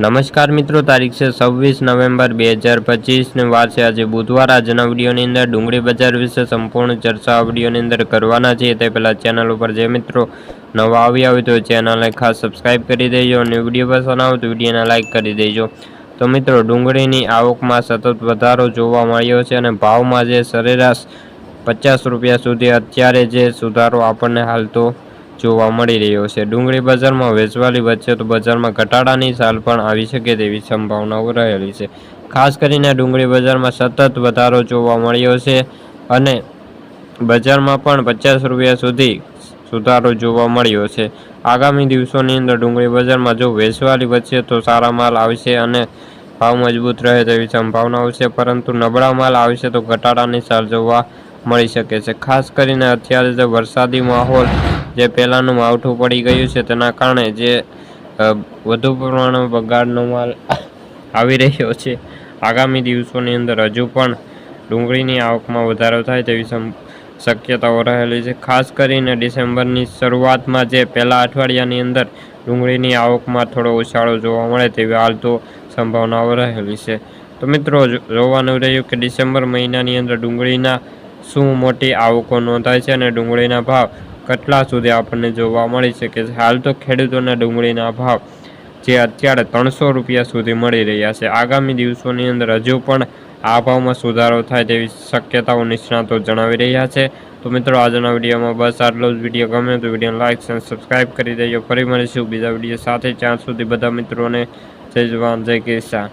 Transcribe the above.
નમસ્કાર મિત્રો, તારીખ છે છવ્વીસ નવેમ્બર બે હજાર પચીસને વાર છે. આજે બુધવાર આજના વિડીયોની અંદર ડુંગળી બજાર વિશે સંપૂર્ણ ચર્ચા વિડીયોની અંદર કરવાના છે તે પહેલાં ચેનલ ઉપર જે મિત્રો નવા આવ્યા હોય તો ચેનલને ખાસ સબસ્ક્રાઇબ કરી દેજો અને વીડિયો પસંદ આવે તો વિડીયોને લાઇક કરી દેજો. તો મિત્રો, ડુંગળીની આવકમાં સતત વધારો જોવા મળ્યો છે અને ભાવમાં જે સરેરાશ પચાસ રૂપિયા સુધી અત્યારે જે સુધારો આપણને હાલ તો જોવા મળી રહ્યો છે. ડુંગળી બજારમાં વેચવાલી વચ્ચે તો બજારમાં ઘટાડાની સાલ પણ આવી શકે તેવી સંભાવનાઓ રહેલી છે. ખાસ કરીને ડુંગળી બજારમાં સતત વધારો જોવા મળ્યો છે અને બજારમાં પણ પચાસ રૂપિયા સુધી સુધારો જોવા મળ્યો છે. આગામી દિવસોની અંદર ડુંગળી બજારમાં જો વેચવાલી વચ્ચે તો સારા માલ આવશે અને ભાવ મજબૂત રહે તેવી સંભાવનાઓ છે, પરંતુ નબળા માલ આવશે તો ઘટાડાની સાલ જોવા મળી શકે છે. ખાસ કરીને અત્યારે જે વરસાદી માહોલ જે પહેલાંનું માવઠું પડી ગયું છે, તેના કારણે જે વધુ પ્રમાણમાં બગાડનો માલ આવી રહ્યો છે. આગામી દિવસોની અંદર હજુ પણ ડુંગળીની આવકમાં વધારો થાય તેવી શક્યતાઓ રહેલી છે. ખાસ કરીને ડિસેમ્બરની શરૂઆતમાં જે પહેલા અઠવાડિયાની અંદર ડુંગળીની આવકમાં થોડો ઉછાળો જોવા મળે તેવી હાલ તો સંભાવનાઓ રહેલી છે. તો મિત્રો જોવાનું રહ્યું કે ડિસેમ્બર મહિનાની અંદર ડુંગળીના શું મોટી આવકો નોંધાય છે અને ડુંગળીના ભાવ કેટલા સુધી આપણને જોવા મળી શકે છે? હાલ તો ખેડૂતોના ડુંગળીના ભાવ જે અત્યારે ત્રણસો રૂપિયા સુધી મળી રહ્યા છે. આગામી દિવસોની અંદર હજુ પણ આ ભાવમાં સુધારો થાય તેવી શક્યતાઓ નિષ્ણાતો જણાવી રહ્યા છે. તો મિત્રો, આજના વિડીયોમાં બસ આટલો જ. વીડિયો ગમે તો વીડિયો લાઇક અને સબસ્ક્રાઈબ કરી દેજો. ફરી મળીશું બીજા વીડિયો સાથે. ત્યાં સુધી બધા મિત્રોને જય જવાન, જય કિસાન.